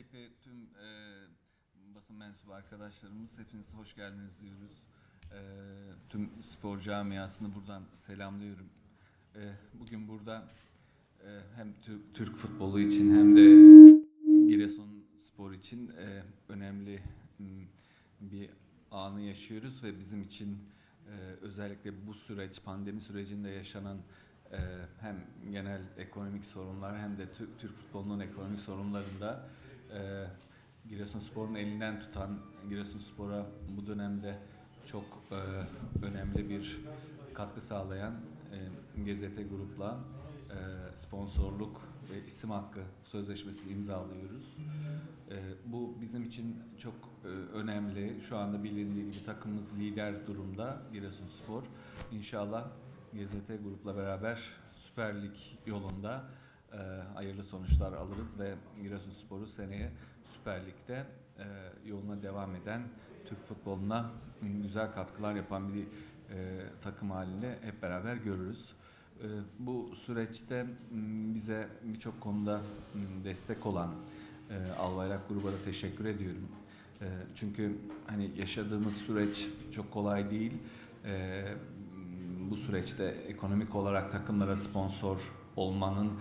Öncelikle tüm e, basın mensubu arkadaşlarımız hepiniz hoş geldiniz diyoruz. E, tüm spor camiasını buradan selamlıyorum. E, bugün burada e, hem Türk, futbolu için hem de Giresun spor için e, önemli bir anı yaşıyoruz ve bizim için e, özellikle bu süreç, pandemi sürecinde yaşanan e, hem genel ekonomik sorunlar hem de Tü- Türk futbolunun ekonomik sorunlarında e, Giresunspor'un elinden tutan, Giresunspor'a bu dönemde çok e, önemli bir katkı sağlayan e, GZT Grup'la e, sponsorluk ve isim hakkı sözleşmesi imzalıyoruz. E, bu bizim için çok e, önemli. Şu anda bilindiği gibi takımımız lider durumda Giresunspor. İnşallah GZT Grup'la beraber Süper Lig yolunda e, hayırlı sonuçlar alırız ve Giresunspor'u seneye Süper Lig'de e, yoluna devam eden Türk futboluna güzel katkılar yapan bir e, takım halinde hep beraber görürüz. E, bu süreçte bize birçok konuda destek olan e, Albayrak gruba da teşekkür ediyorum. E, çünkü hani yaşadığımız süreç çok kolay değil. E, bu süreçte ekonomik olarak takımlara sponsor olmanın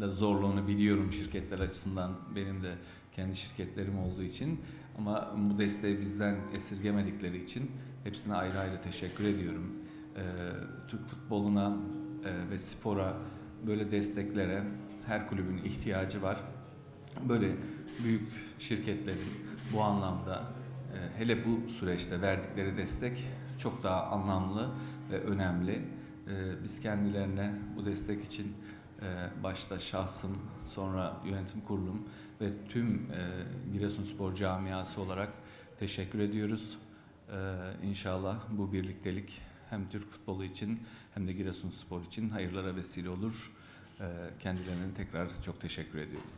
da zorluğunu biliyorum şirketler açısından. Benim de kendi şirketlerim olduğu için. Ama bu desteği bizden esirgemedikleri için hepsine ayrı ayrı teşekkür ediyorum. Ee, Türk futboluna e, ve spora böyle desteklere her kulübün ihtiyacı var. Böyle büyük şirketlerin bu anlamda e, hele bu süreçte verdikleri destek çok daha anlamlı ve önemli. E, Biz kendilerine bu destek için başta şahsım, sonra yönetim kurulum ve tüm e, Giresunspor camiası olarak teşekkür ediyoruz. E, İnşallah bu birliktelik hem Türk futbolu için hem de Giresunspor için hayırlara vesile olur. E, Kendilerine tekrar çok teşekkür ediyorum.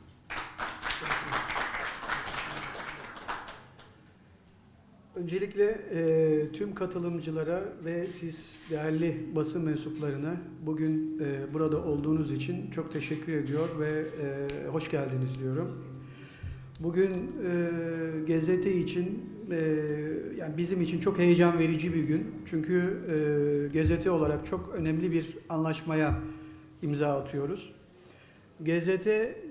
Öncelikle e, tüm katılımcılara ve siz değerli basın mensuplarına bugün e, burada olduğunuz için çok teşekkür ediyor ve e, hoş geldiniz diyorum. Bugün e, GZT için e, yani bizim için çok heyecan verici bir gün. Çünkü e, GZT olarak çok önemli bir anlaşmaya imza atıyoruz. GZT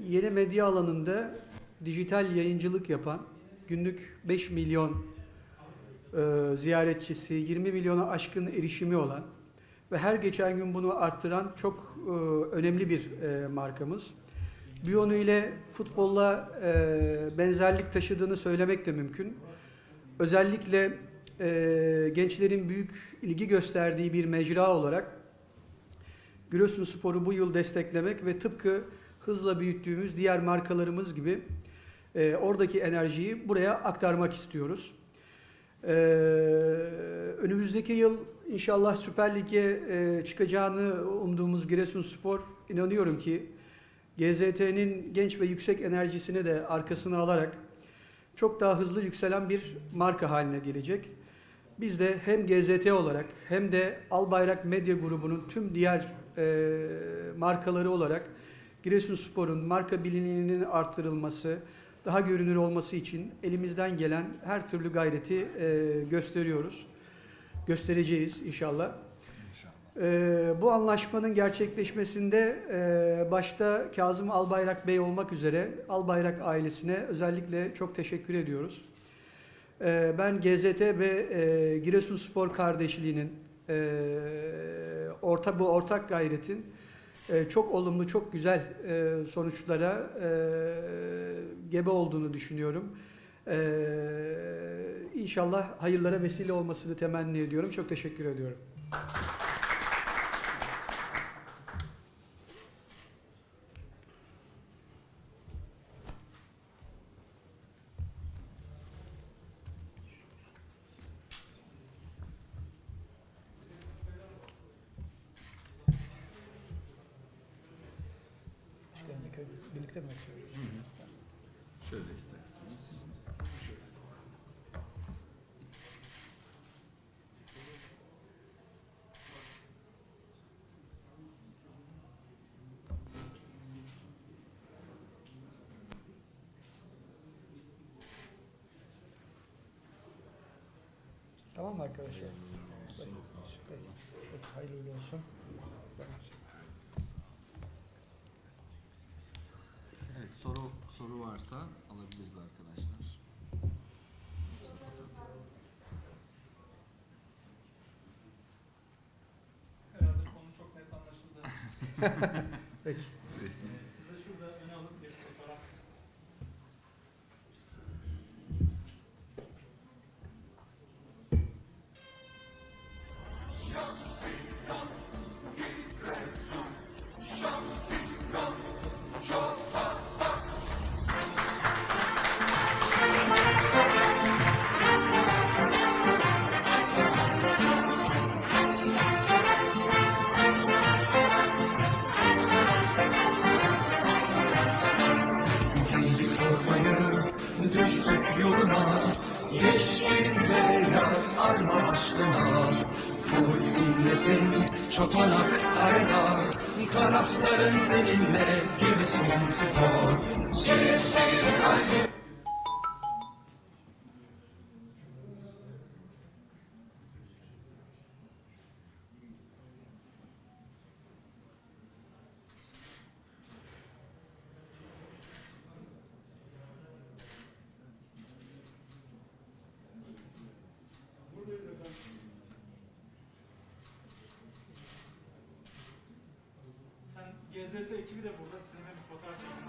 yeni medya alanında dijital yayıncılık yapan günlük 5 milyon e, ziyaretçisi, 20 milyona aşkın erişimi olan ve her geçen gün bunu arttıran çok e, önemli bir e, markamız. Bir yönüyle futbolla benzerlik taşıdığını söylemek de mümkün. Özellikle gençlerin büyük ilgi gösterdiği bir mecra olarak Giresunspor'u bu yıl desteklemek ve tıpkı hızla büyüttüğümüz diğer markalarımız gibi oradaki enerjiyi buraya aktarmak istiyoruz. Ee, önümüzdeki yıl inşallah Süper Lig'e e, çıkacağını umduğumuz Giresunspor inanıyorum ki GZT'nin genç ve yüksek enerjisini de arkasına alarak çok daha hızlı yükselen bir marka haline gelecek. Biz de hem GZT olarak hem de Albayrak Medya Grubu'nun tüm diğer e, markaları olarak Giresunspor'un marka bilinirliğinin artırılması, daha görünür olması için elimizden gelen her türlü gayreti e, gösteriyoruz. Göstereceğiz inşallah. E, bu anlaşmanın gerçekleşmesinde e, başta Kazım Albayrak Bey olmak üzere Albayrak ailesine özellikle çok teşekkür ediyoruz. E, ben GZT ve e, Giresunspor kardeşliğinin e, orta bu ortak gayretin çok olumlu, çok güzel e, sonuçlara e, gebe olduğunu düşünüyorum. E, inşallah hayırlara vesile olmasını temenni ediyorum. Çok teşekkür ediyorum. köy birlikte mi yaşıyoruz? Hı hı. Şöyle isterseniz. Tamam mı arkadaşlar? Peki. Hayırlı olsun. Soru soru varsa alabiliriz arkadaşlar. Herhalde konu çok net anlaşıldı. Peki. Yoluna Yeşil beyaz arma aşkına. Full inlesin çotanak arena Taraftarın seninle Giresun spor. Şerefli kalbi Ben GZT ekibi de burada. Sizinle bir fotoğraf çekilmek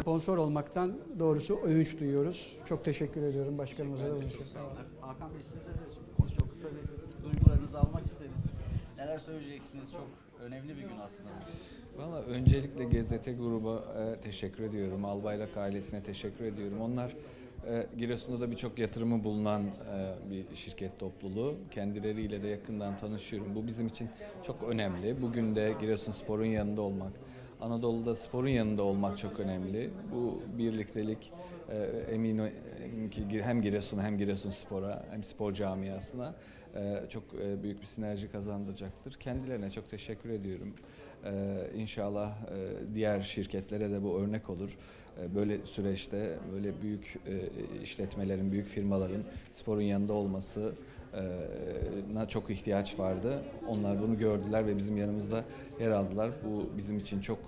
Sponsor olmaktan doğrusu övünç duyuyoruz. Çok teşekkür ediyorum başkanımıza da. bunun için. Çok sağ olun. Hakan Bey sizden de çok kısa bir duygularınızı almak isteriz. Neler söyleyeceksiniz? Çok önemli bir gün aslında. Valla öncelikle GZT gruba e, teşekkür ediyorum. Albayrak ailesine teşekkür ediyorum. Onlar e, Giresun'da da birçok yatırımı bulunan e, bir şirket topluluğu. Kendileriyle de yakından tanışıyorum. Bu bizim için çok önemli. Bugün de Giresunspor'un yanında olmak, Anadolu'da sporun yanında olmak çok önemli. Bu birliktelik e, eminim ki hem Giresun hem Giresunspor'a hem spor camiasına e, çok e, büyük bir sinerji kazandıracaktır. Kendilerine çok teşekkür ediyorum. E, İnşallah e, diğer şirketlere de bu örnek olur. E, Böyle süreçte böyle büyük işletmelerin, büyük firmaların sporun yanında olması na çok ihtiyaç vardı. Onlar bunu gördüler ve bizim yanımızda yer aldılar. Bu bizim için çok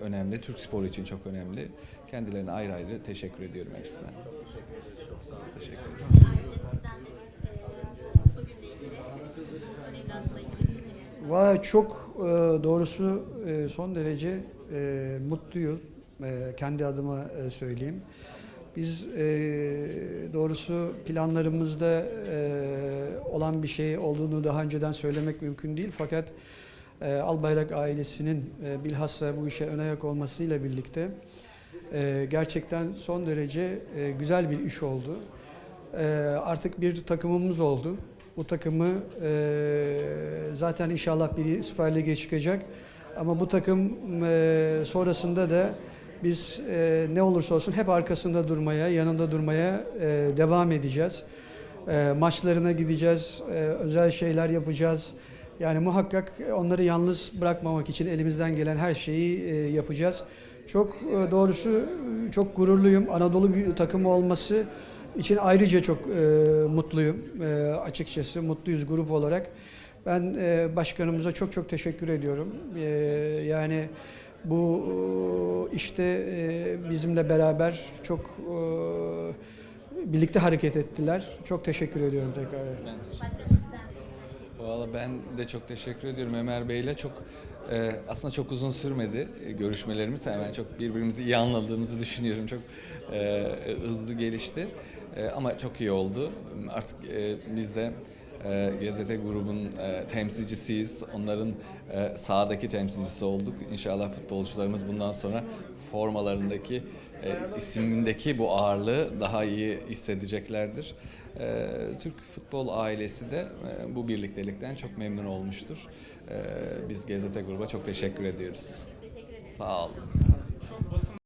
önemli, Türk sporu için çok önemli. Kendilerine ayrı ayrı teşekkür ediyorum hepsine. Çok teşekkür ederiz. Çok sağ olun. Teşekkür ederim. E, Vay çok e, doğrusu e, son derece e, mutluyum. E, kendi adıma e, söyleyeyim. Biz e, doğrusu planlarımızda e, olan bir şey olduğunu daha önceden söylemek mümkün değil. Fakat e, Albayrak ailesinin e, bilhassa bu işe ön ayak olmasıyla birlikte e, gerçekten son derece e, güzel bir iş oldu. E, artık bir takımımız oldu. Bu takımı e, zaten inşallah biri Süper Lig'e çıkacak. Ama bu takım e, sonrasında da Biz e, ne olursa olsun hep arkasında durmaya, yanında durmaya e, devam edeceğiz. E, maçlarına gideceğiz, e, özel şeyler yapacağız. Yani muhakkak onları yalnız bırakmamak için elimizden gelen her şeyi e, yapacağız. Çok e, doğrusu çok gururluyum. Anadolu bir takımı olması için ayrıca çok e, mutluyum e, açıkçası. Mutluyuz grup olarak. Ben e, başkanımıza çok çok teşekkür ediyorum. E, yani bu e, işte e, bizimle beraber çok e, birlikte hareket ettiler. Çok teşekkür ediyorum tekrar. Ben teşekkür Valla ben de çok teşekkür ediyorum Ömer Bey'le. Çok aslında çok uzun sürmedi görüşmelerimiz. Hemen çok birbirimizi iyi anladığımızı düşünüyorum. Çok hızlı gelişti. Ama çok iyi oldu. Artık e, biz de e, GZT grubun e, temsilcisiyiz. Onların e, sahadaki temsilcisi olduk. İnşallah futbolcularımız bundan sonra formalarındaki e, isimindeki bu ağırlığı daha iyi hissedeceklerdir. E, Türk futbol ailesi de e, bu birliktelikten çok memnun olmuştur. E, biz GZT gruba çok teşekkür ediyoruz. teşekkür. Sağ olun.